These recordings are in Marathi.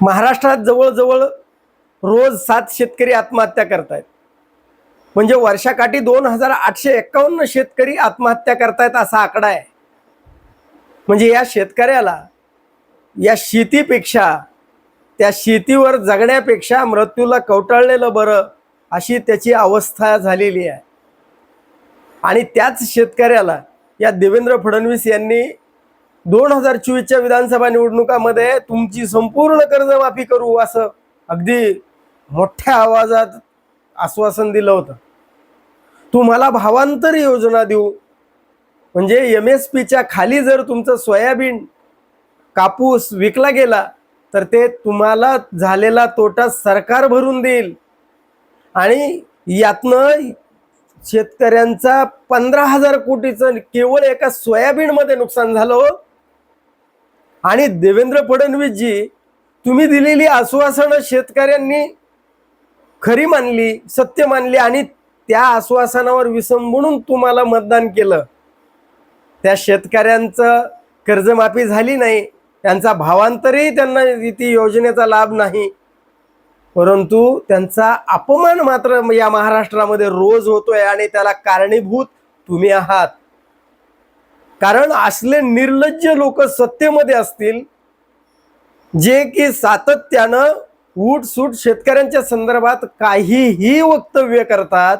महाराष्ट्रात जवळजवळ रोज सात शेतकरी आत्महत्या करतायत. म्हणजे वर्षाकाठी दोन हजार आठशे एक्कावन्न शेतकरी आत्महत्या करतायत असा आकडा आहे. म्हणजे या शेतकऱ्याला या शेतीपेक्षा त्या शेतीवर जगण्यापेक्षा मृत्यूला कवटाळलेलं बरं अशी त्याची अवस्था झालेली आहे. आणि त्याच शेतकऱ्याला या देवेंद्र फडणवीस यांनी दोन हजार चोवीसच्या विधानसभा निवडणुकामध्ये तुमची संपूर्ण कर्जमाफी करू असं अगदी मोठ्या आवाजात आश्वासन दिलं होतं. तुम्हाला भावांतर योजना देऊ. म्हणजे एम एस पीच्या खाली जर तुमचं सोयाबीन कापूस विकला गेला तर ते तुम्हाला झालेला तोटा सरकार भरून देईल. आणि यातनं शेतकऱ्यांचा पंधरा हजार कोटीचं केवळ एका सोयाबीनमध्ये नुकसान झालं हो. आणि देवेंद्र फडणवीसजी तुम्ही दिलेली आश्वासनं शेतकऱ्यांनी खरी मानली सत्य मानली आणि त्या आश्वासनावर विसंबून तुम्हाला मतदान केलं. त्या शेतकऱ्यांचं कर्जमाफी झाली नाही. त्यांचा भावांतरही त्यांना ती योजनेचा लाभ नाही. परंतु त्यांचा अपमान मात्र या महाराष्ट्रामध्ये रोज होतोय आणि त्याला कारणीभूत तुम्ही आहात. कारण असले निर्लज्ज लोक सत्तेमध्ये असतील जे की सातत्यानं उठसूट शेतकऱ्यांच्या संदर्भात काहीही वक्तव्य करतात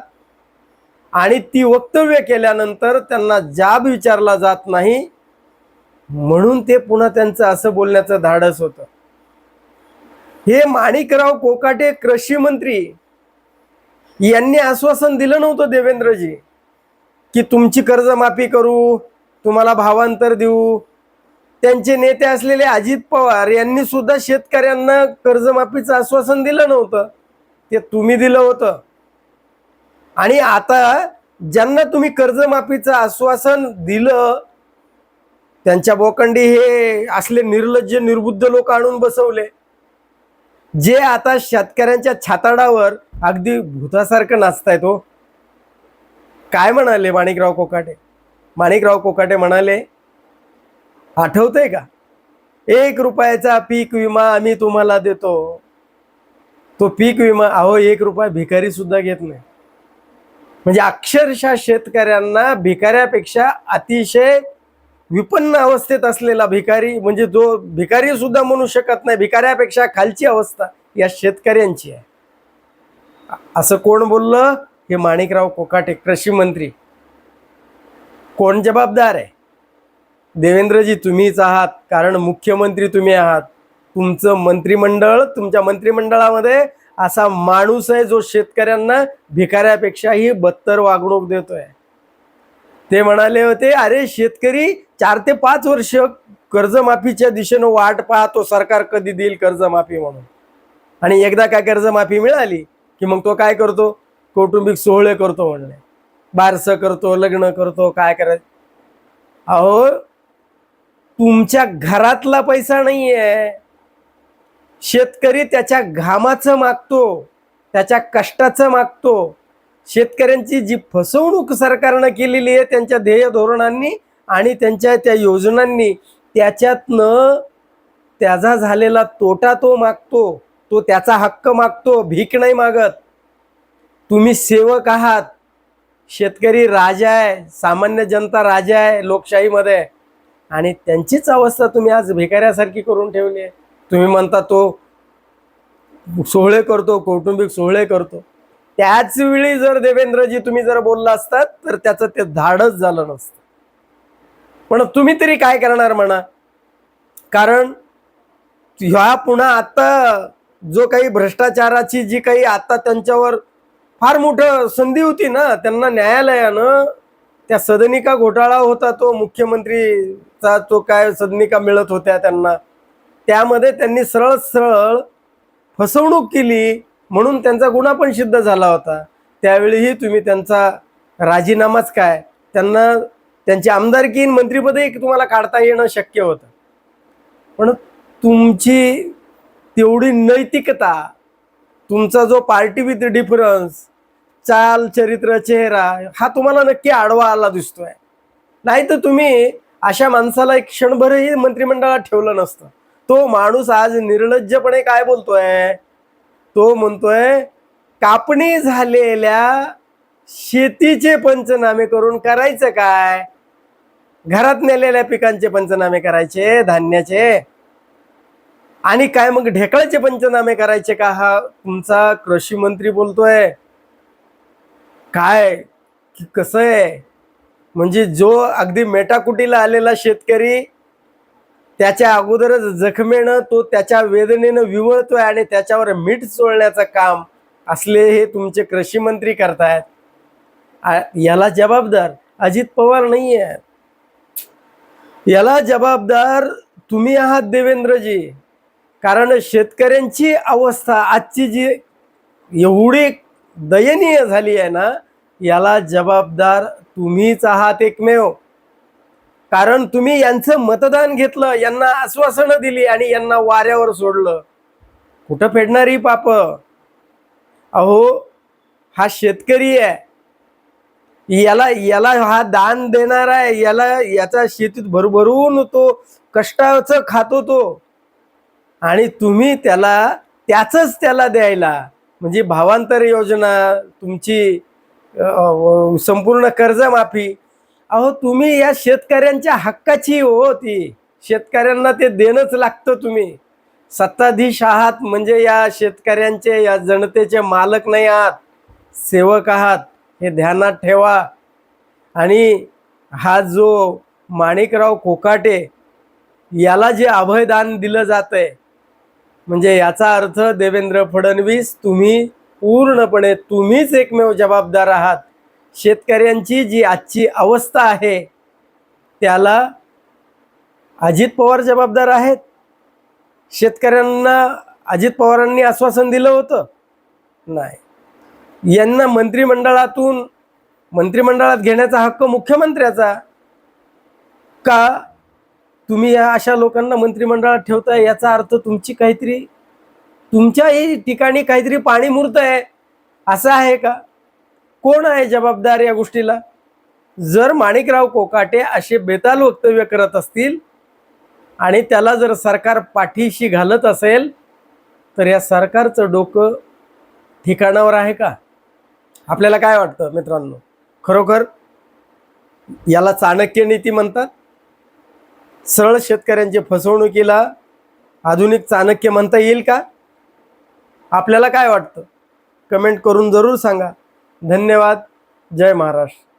आणि ती वक्तव्य केल्यानंतर त्यांना जाब विचारला जात नाही म्हणून ते पुन्हा त्यांचं असं बोलण्याचं धाडस होतं. हे माणिकराव कोकाटे कृषी मंत्री यांनी आश्वासन दिलं नव्हतं देवेंद्रजी की तुमची कर्जमाफी करू तुम्हाला भावांतर देऊ. त्यांचे नेते असलेले अजित पवार यांनी सुद्धा शेतकऱ्यांना कर्जमाफीचं आश्वासन दिलं नव्हतं. ते तुम्ही दिलं होतं. आणि आता ज्यांना तुम्ही कर्जमाफीचं आश्वासन दिलं त्यांच्या बोकंडी हे असले निर्लज्ज निर्बुद्ध लोक आणून बसवले. जे आता शेतकऱ्यांच्या छाताडावर अगदी भूतासारखं नाचतायत हो. काय म्हणाले माणिकराव कोकाटे? माणिकराव कोकाटे म्हणाले आठवतंय का? एक रुपयाचा पीक विमा आम्ही तुम्हाला देतो. तो पीक विमा अहो एक रुपया भिकारी सुद्धा घेत नाही. म्हणजे अक्षरशः शेतकऱ्यांना भिकाऱ्यापेक्षा अतिशय विपन्न अवस्थेत असलेला भिकारी म्हणजे जो भिकारी सुद्धा म्हणू शकत नाही भिकाऱ्यापेक्षा खालची अवस्था या शेतकऱ्यांची आहे. असं कोण बोललं? हे माणिकराव कोकाटे कृषी मंत्री. कोण जबाबदार आहे? देवेंद्रजी तुम्हीच आहात. कारण मुख्यमंत्री तुम्ही आहात. तुमचं मंत्रिमंडळ तुमच्या मंत्रिमंडळामध्ये असा माणूस आहे जो शेतकऱ्यांना भिकाऱ्यापेक्षाही बत्तर वागणूक देतोय. ते म्हणाले होते अरे शेतकरी चार ते पाच वर्ष कर्जमाफीच्या दिशेनं वाट पाहतो. सरकार कधी देईल कर्जमाफी म्हणून? आणि एकदा काय कर्जमाफी मिळाली की मग तो काय करतो? कौटुंबिक सोहळे करतो म्हणले. बारसं करतो लग्न करतो काय करायचं? अहो तुमच्या घरातला पैसा नाहीये. शेतकरी त्याच्या घामाचं मागतो त्याच्या कष्टाचं मागतो. शेतकऱ्यांची जी फसवणूक सरकारनं केलेली आहे त्यांच्या ध्येय धोरणांनी आणि त्यांच्या त्या योजनांनी त्याच्यातनं त्याचा झालेला तोटा तो मागतो तो त्याचा हक्क मागतो भीक नाही मागत. तुम्ही सेवक आहात. शेतकरी राजा आहे सामान्य जनता राजा आहे लोकशाहीमध्ये. आणि त्यांचीच अवस्था तुम्ही आज भिकाऱ्यासारखी करून ठेवली आहे. तुम्ही म्हणता तो सोहळे करतो कौटुंबिक सोहळे करतो. त्याच वेळी जर देवेंद्रजी तुम्ही जर बोलला असतात तर त्याचं ते धाडच झालं नसतं. पण तुम्ही तरी काय करणार म्हणा? कारण ह्या पुन्हा आता जो काही भ्रष्टाचाराची जी काही आता त्यांच्यावर फार मोठं संधी होती ना. त्यांना न्यायालयानं त्या सदनिका घोटाळा होता तो मुख्यमंत्रीचा तो काय सदनिका मिळत होत्या त्यांना. त्यामध्ये त्यांनी सरळ सरळ फसवणूक केली म्हणून त्यांचा गुन्हा पण सिद्ध झाला होता. त्यावेळीही तुम्ही त्यांचा राजीनामाच काय? त्यांना त्यांची आमदारकी मंत्रीपदही तुम्हाला काढता येणं शक्य होतं. पण तुमची तेवढी नैतिकता तुमचा जो पार्टी विथ डिफरन्स चाल चरित्र चेहरा हा तुम्हाला नक्की आडवा आला दिसतोय. नाही तर तुम्ही अशा माणसाला एक क्षणभरही मंत्रिमंडळात ठेवलं नसतं. तो माणूस आज निर्लज्जपणे काय बोलतोय? तो म्हणतोय कापणी झालेल्या शेतीचे पंचनामे करून करायचं काय? घरात नेलेल्या पिकांचे पंचनामे करायचे धान्याचे? आणि काय मग ढेकळाचे पंचनामे करायचे का? हा तुमचा कृषी मंत्री बोलतोय. काय? की कसं आहे? म्हणजे जो अगदी मेटाकुटीला आलेला शेतकरी त्याच्या अगोदरच जखमेनं तो त्याच्या वेदनेनं विवळतोय आणि त्याच्यावर मीठ चोळण्याचं काम असले हे तुमचे कृषी मंत्री करतायत. याला जबाबदार अजित पवार नाही आहे याला जबाबदार तुम्ही आहात देवेंद्रजी. कारण शेतकऱ्यांची अवस्था आजची जी एवढी दयनीय झाली आहे ना याला जबाबदार तुम्हीच आहात एकमेव. कारण तुम्ही यांचं मतदान घेतलं यांना आश्वासनं दिली आणि यांना वाऱ्यावर सोडलं. कुठं फेडणारी पाप? अहो हा शेतकरी आहे. याला याला हा दान देणार आहे याला याचा शेतीत भरभरून तो कष्टाचं खातो तो आणि तुम्ही त्याला त्याचंच त्याला द्यायला म्हणजे भावांतर योजना तुमची संपूर्ण कर्जमाफी. अहो तुम्ही या शेतकऱ्यांच्या हक्काची हो. ती शेतकऱ्यांना ते देणंच लागतं तुम्ही. सत्ताधीश आहात म्हणजे या शेतकऱ्यांचे या जनतेचे मालक नाही आहात. सेवक आहात. हे ध्यानात ठेवा. आणि हा जो माणिकराव कोकाटे याला जे अभयदान दिलं जात आहे म्हणजे याचा अर्थ देवेंद्र फडणवीस तुम्ही पूर्णपणे तुम्हीच एकमेव जबाबदार आहात. शेतकऱ्यांची जी आजची अवस्था आहे त्याला अजित पवार जबाबदार आहेत. शेतकऱ्यांना अजित पवारांनी आश्वासन दिलं होतं? नाही. यांना मंत्रिमंडळातून मंत्रिमंडळात घेण्याचा हक्क मुख्यमंत्र्याचा का तुम्ही या अशा लोकांना मंत्रिमंडळात ठेवताय याचा अर्थ तुमची काहीतरी तुमच्याही ठिकाणी काहीतरी पाणी मुरत आहे. असं आहे का? कोण आहे जबाबदार या गोष्टीला? जर माणिकराव कोकाटे असे बेताल वक्तव्य करत असतील आणि त्याला जर सरकार पाठीशी घालत असेल तर या सरकारचं डोकं ठिकाणावर आहे का? आपल्याला काय वाटतं मित्रांनो? खरोखर याला चाणक्य नीती म्हणतात? सरळ शेतकऱ्यांची फसवणुकीला आधुनिक चाणक्य म्हणता येईल का? आपल्याला काय वाटतं? कमेंट करून जरूर सांगा. धन्यवाद. जय महाराष्ट्र.